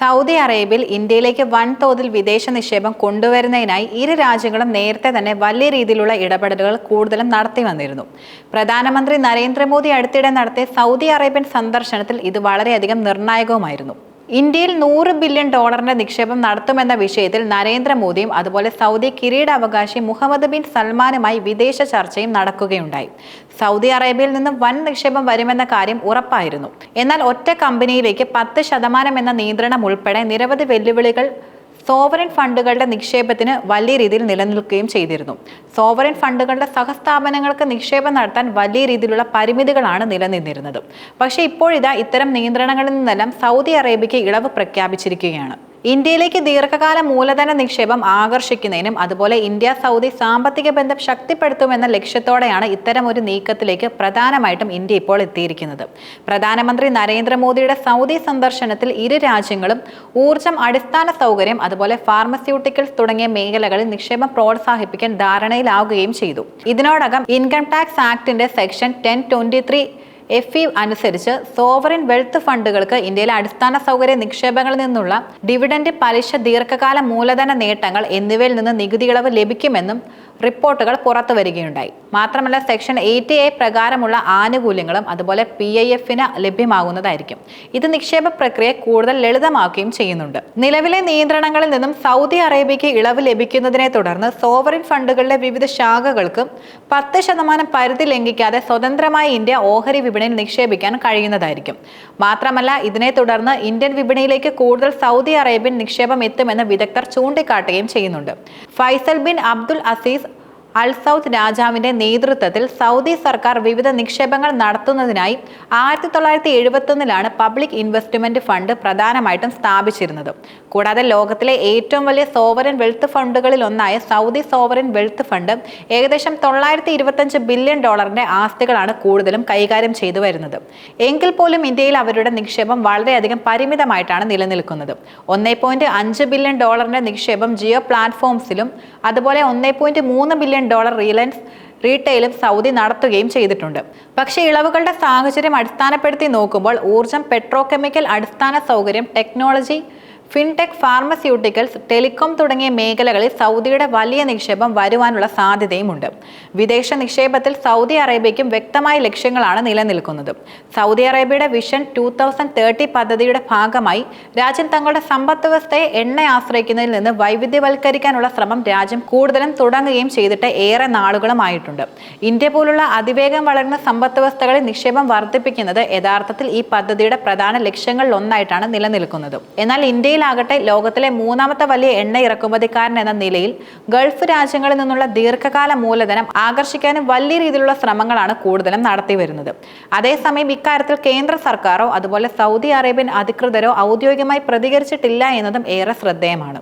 Saudi അറേബ്യയിൽ ഇന്ത്യയിലേക്ക് വൻതോതിൽ വിദേശ നിക്ഷേപം കൊണ്ടുവരുന്നതിനായി ഇരു രാജ്യങ്ങളും നേരത്തെ തന്നെ വലിയ രീതിയിലുള്ള ഇടപെടലുകൾ കൂടുതലും നടത്തി വന്നിരുന്നു. പ്രധാനമന്ത്രി നരേന്ദ്രമോദി അടുത്തിടെ നടത്തിയ സൗദി അറേബ്യൻ സന്ദർശനത്തിൽ ഇത് വളരെയധികം നിർണായകവുമായിരുന്നു. ഇന്ത്യയിൽ നൂറ് ബില്യൺ ഡോളറിന്റെ നിക്ഷേപം നടത്തുമെന്ന വിഷയത്തിൽ നരേന്ദ്രമോദിയും അതുപോലെ സൗദി കിരീടാവകാശി മുഹമ്മദ് ബിൻ സൽമാനുമായി വിദേശ ചർച്ചയും നടക്കുകയുണ്ടായി. സൗദി അറേബ്യയിൽ നിന്നും വൻ നിക്ഷേപം വരുമെന്ന കാര്യം ഉറപ്പായിരുന്നു. എന്നാൽ ഒറ്റ കമ്പനിയിലേക്ക് പത്ത് ശതമാനം എന്ന നിയന്ത്രണം ഉൾപ്പെടെ നിരവധി വെല്ലുവിളികൾ സോവറിൻ ഫണ്ടുകളുടെ നിക്ഷേപത്തിന് വലിയ രീതിയിൽ നിലനിൽക്കുകയും ചെയ്തിരുന്നു. സോവറിൻ ഫണ്ടുകളുടെ സഹസ്ഥാപനങ്ങൾക്ക് നിക്ഷേപം നടത്താൻ വലിയ രീതിയിലുള്ള പരിമിതികളാണ് നിലനിന്നിരുന്നത്. പക്ഷേ ഇപ്പോഴിതാ ഇത്തരം നിയന്ത്രണങ്ങളിൽ നിന്നെല്ലാം സൗദി അറേബ്യയ്ക്ക് ഇളവ് പ്രഖ്യാപിച്ചിരിക്കുകയാണ്. ഇന്ത്യയിലേക്ക് ദീർഘകാല മൂലധന നിക്ഷേപം ആകർഷിക്കുന്നതിനും അതുപോലെ ഇന്ത്യ സൗദി സാമ്പത്തിക ബന്ധം ശക്തിപ്പെടുത്തുമെന്ന ലക്ഷ്യത്തോടെയാണ് ഇത്തരം ഒരു നീക്കത്തിലേക്ക് പ്രധാനമായിട്ടും ഇന്ത്യ ഇപ്പോൾ എത്തിയിരിക്കുന്നത്. പ്രധാനമന്ത്രി നരേന്ദ്രമോദിയുടെ സൗദി സന്ദർശനത്തിൽ ഇരു രാജ്യങ്ങളും ഊർജം അടിസ്ഥാന സൗകര്യം അതുപോലെ ഫാർമസ്യൂട്ടിക്കൽസ് തുടങ്ങിയ മേഖലകളിൽ നിക്ഷേപം പ്രോത്സാഹിപ്പിക്കാൻ ധാരണയിലാവുകയും ചെയ്തു. ഇതിനോടകം income tax ആക്ടിന്റെ section ten twenty F E അനുസരിച്ച് സോവറിൻ വെൽത്ത് ഫണ്ടുകൾക്ക് ഇന്ത്യയിലെ അടിസ്ഥാന സൗകര്യ നിക്ഷേപങ്ങളിൽ നിന്നുള്ള ഡിവിഡന്റ് പലിശ ദീർഘകാല മൂലധന നേട്ടങ്ങൾ എന്നിവയിൽ നിന്ന് നികുതി ഇളവ് ലഭിക്കുമെന്നും റിപ്പോർട്ടുകൾ പുറത്തു വരികയുണ്ടായി. മാത്രമല്ല സെക്ഷൻ എയ്റ്റി എ പ്രകാരമുള്ള ആനുകൂല്യങ്ങളും അതുപോലെ പി ഐ എഫിന് ലഭ്യമാകുന്നതായിരിക്കും. ഇത് നിക്ഷേപ പ്രക്രിയ കൂടുതൽ ലളിതമാക്കുകയും ചെയ്യുന്നുണ്ട്. നിലവിലെ നിയന്ത്രണങ്ങളിൽ നിന്നും സൗദി അറേബ്യയ്ക്ക് ഇളവ് ലഭിക്കുന്നതിനെ തുടർന്ന് സോവറിൻ ഫണ്ടുകളുടെ വിവിധ ശാഖകൾക്കും പത്ത് ശതമാനം പരിധി ലംഘിക്കാതെ സ്വതന്ത്രമായി ഇന്ത്യ ഓഹരി വിപണിയിൽ നിക്ഷേപിക്കാൻ കഴിയുന്നതായിരിക്കും. മാത്രമല്ല ഇതിനെ തുടർന്ന് ഇന്ത്യൻ വിപണിയിലേക്ക് കൂടുതൽ സൗദി അറേബ്യൻ നിക്ഷേപം എത്തുമെന്ന് വിദഗ്ധർ ചൂണ്ടിക്കാട്ടുകയും ചെയ്യുന്നുണ്ട്. Faisal bin Abdul Aziz Al Saud രാജാവിന്റെ നേതൃത്വത്തിൽ സൗദി സർക്കാർ വിവിധ നിക്ഷേപങ്ങൾ നടത്തുന്നതിനായി ആയിരത്തി തൊള്ളായിരത്തി എഴുപത്തൊന്നിലാണ് പബ്ലിക് ഇൻവെസ്റ്റ്മെന്റ് ഫണ്ട് പ്രധാനമായിട്ടും സ്ഥാപിച്ചിരുന്നത്. കൂടാതെ ലോകത്തിലെ ഏറ്റവും വലിയ സോവറൻ വെൽത്ത് ഫണ്ടുകളിൽ ഒന്നായ സൗദി സോവറൻ വെൽത്ത് ഫണ്ട് ഏകദേശം തൊള്ളായിരത്തി ഇരുപത്തഞ്ച് ബില്യൺ ഡോളറിന്റെ ആസ്തികളാണ് കൂടുതലും കൈകാര്യം ചെയ്തു വരുന്നത്. എങ്കിൽ പോലും ഇന്ത്യയിൽ അവരുടെ നിക്ഷേപം വളരെയധികം പരിമിതമായിട്ടാണ് നിലനിൽക്കുന്നത്. ഒന്നേ പോയിന്റ് അഞ്ച് ബില്യൺ ഡോളറിന്റെ നിക്ഷേപം ജിയോ പ്ലാറ്റ്ഫോംസിലും അതുപോലെ ഒന്നേ പോയിന്റ് മൂന്ന് ബില്യൺ ഡോളർ റിലയൻസ് റീറ്റെയിലും സൗദി നടത്തുകയും ചെയ്തിട്ടുണ്ട്. പക്ഷേ ഇളവുകളുടെ സാഹചര്യം അടിസ്ഥാനപ്പെടുത്തി നോക്കുമ്പോൾ ഊർജം പെട്രോകെമിക്കൽ അടിസ്ഥാന സൗകര്യം ടെക്നോളജി ഫിൻടെക് ഫാർമസ്യൂട്ടിക്കൽസ് ടെലികോം തുടങ്ങിയ മേഖലകളിൽ സൗദിയുടെ വലിയ നിക്ഷേപം വരുവാനുള്ള സാധ്യതയുമുണ്ട്. വിദേശ നിക്ഷേപത്തിൽ സൗദി അറേബ്യയ്ക്കും വ്യക്തമായ ലക്ഷ്യങ്ങളാണ് നിലനിൽക്കുന്നത്. സൗദി അറേബ്യയുടെ വിഷൻ ടൂ തൗസൻഡ് തേർട്ടി പദ്ധതിയുടെ ഭാഗമായി രാജ്യം തങ്ങളുടെ സമ്പദ് വ്യവസ്ഥയെ എണ്ണ ആശ്രയിക്കുന്നതിൽ നിന്ന് വൈവിധ്യവൽക്കരിക്കാനുള്ള ശ്രമം രാജ്യം കൂടുതലും തുടങ്ങുകയും ചെയ്തിട്ട് ഏറെ നാളുകളുമായിട്ടുണ്ട്. ഇന്ത്യ പോലുള്ള അതിവേഗം വളരുന്ന സമ്പദ് വ്യവസ്ഥകളിൽ നിക്ഷേപം വർദ്ധിപ്പിക്കുന്നത് യഥാർത്ഥത്തിൽ ഈ പദ്ധതിയുടെ പ്രധാന ലക്ഷ്യങ്ങളിലൊന്നായിട്ടാണ് നിലനിൽക്കുന്നത്. എന്നാൽ ഇന്ത്യയിലാകട്ടെ ലോകത്തിലെ മൂന്നാമത്തെ വലിയ എണ്ണ ഇറക്കുമതിക്കാരൻ എന്ന നിലയിൽ ഗൾഫ് രാജ്യങ്ങളിൽ നിന്നുള്ള ദീർഘകാല മൂലധനം ആകർഷിക്കാനും വലിയ രീതിയിലുള്ള ശ്രമങ്ങളാണ് കൂടുതലും നടത്തി വരുന്നത്. അതേസമയം ഇക്കാര്യത്തിൽ കേന്ദ്ര സർക്കാരോ അതുപോലെ സൗദി അറേബ്യൻ അധികൃതരോ ഔദ്യോഗികമായി പ്രതികരിച്ചിട്ടില്ല എന്നതും ഏറെ ശ്രദ്ധേയമാണ്.